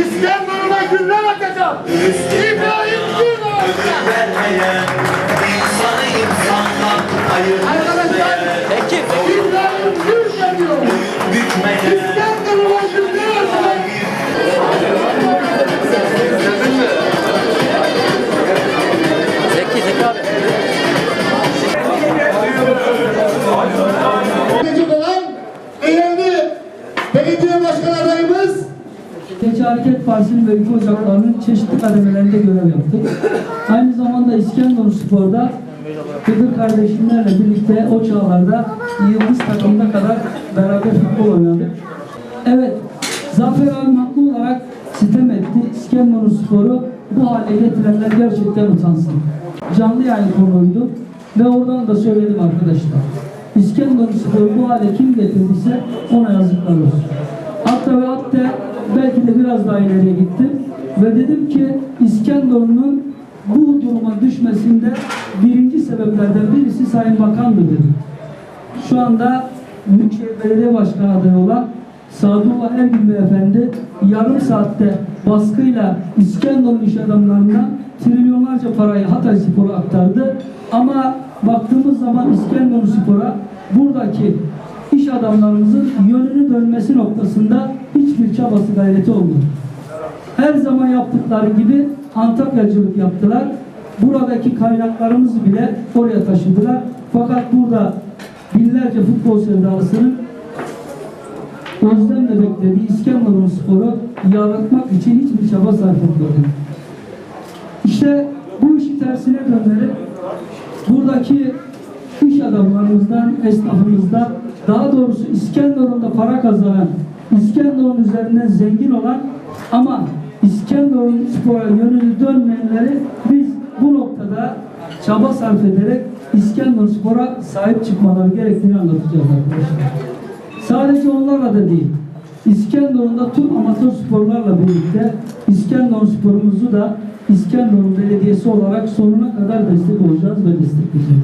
İskenderun'a güller atacağım. İbrahim Gül atacağım. insanı insandan Arkadaşlar İbrahim Gül geliyor. İskenderun'a güller atacağım. Zeki Zeki abi. Gelecek olan değerli belediye başkan adayımız Milliyetçi Hareket Partisi'nin ve ülke ocaklarının çeşitli kademelerinde görev yaptık. Aynı zamanda İskenderun Spor'da Kıdır kardeşimlerle birlikte o çağlarda yıldız takımına kadar beraber futbol oynadık. Evet, Zafer abi haklı olarak sitem etti. İskenderun Spor'u bu hale getirenler gerçekten utansın. Canlı yayın konuydu ve oradan da söyledim arkadaşlar. İskenderun Spor'u bu hale kim getirdiyse ona yazıklar olsun. Hatta ve hatta belki de biraz daha ileriye gittim ve dedim ki İskenderun'un bu duruma düşmesinde birinci sebeplerden birisi Sayın Bakan'dı dedim. Şu anda Büyükşehir Belediye Başkanı adayı olan Sadullah Ergün Beyefendi yarım saatte baskıyla İskenderun iş adamlarından trilyonlarca parayı Hatay Spor'a aktardı. Ama baktığımız zaman İskenderun Spor'a buradaki iş adamlarımızın yönünü dönmesi noktasında hiçbir çabası gayreti olmadı. Her zaman yaptıkları gibi Antakyacılık yaptılar. Buradaki kaynaklarımızı bile oraya taşıdılar. Fakat burada binlerce futbol sevdalısının özlemle beklediği İskenderun Spor'u yaratmak için hiçbir çaba sarf etmedi. İşte bu işi tersine döndürüp buradaki iş adamlarımızdan, esnafımızdan, daha doğrusu İskenderun'da para kazanan, İskenderun üzerinden zengin olan ama İskenderun spora yönünü dönmeyenleri biz bu noktada çaba sarf ederek İskenderun spora sahip çıkmaları gerektiğini anlatacağız arkadaşlar. Sadece onlarla da değil. İskenderun'da tüm amatör sporlarla birlikte İskenderun sporumuzu da İskenderun Belediyesi olarak sonuna kadar destek olacağız ve destekleyeceğiz.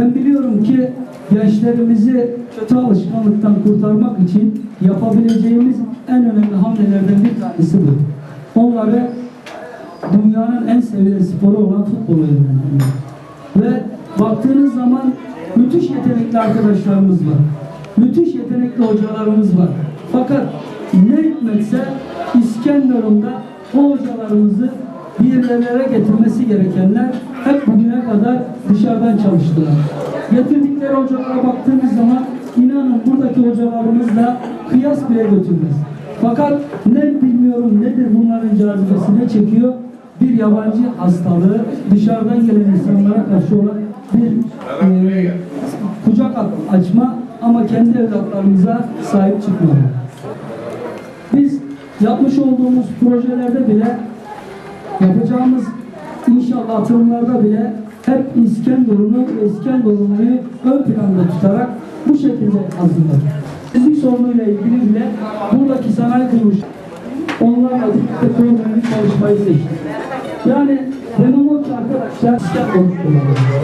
Ben biliyorum ki gençlerimizi kötü alışkanlıktan kurtarmak için yapabileceğimiz en önemli hamlelerden bir tanesi bu. Onları dünyanın en sevilen sporu olan futbola yönlendirmek. Ve baktığınız zaman müthiş yetenekli arkadaşlarımız var. Müthiş yetenekli hocalarımız var. Fakat ne hikmetse İskenderun'da o hocalarımızı bir yerlere getirmesi gerekenler hep bugüne kadar dışarıdan çalıştılar. Getirdikleri hocalara baktığımız zaman inanın buradaki hocalarımızla kıyas bile götürmez. Fakat ne bilmiyorum nedir bunların cazibesi ne çekiyor? Bir yabancı hastalığı dışarıdan gelen insanlara karşı olan bir e, kucak açma ama kendi evlatlarımıza sahip çıkmama. Biz yapmış olduğumuz projelerde bile yapacağımız inşallah atılımlarda bile hep İskenderun'u ve İskenderun'u ön planda tutarak bu şekilde hazırladık. Fizik sorunuyla ilgili bile buradaki sanayi kuruluş onlarla birlikte programı çalışmayı seçtik. Yani ki arkadaşlar İskenderun kullanıyor.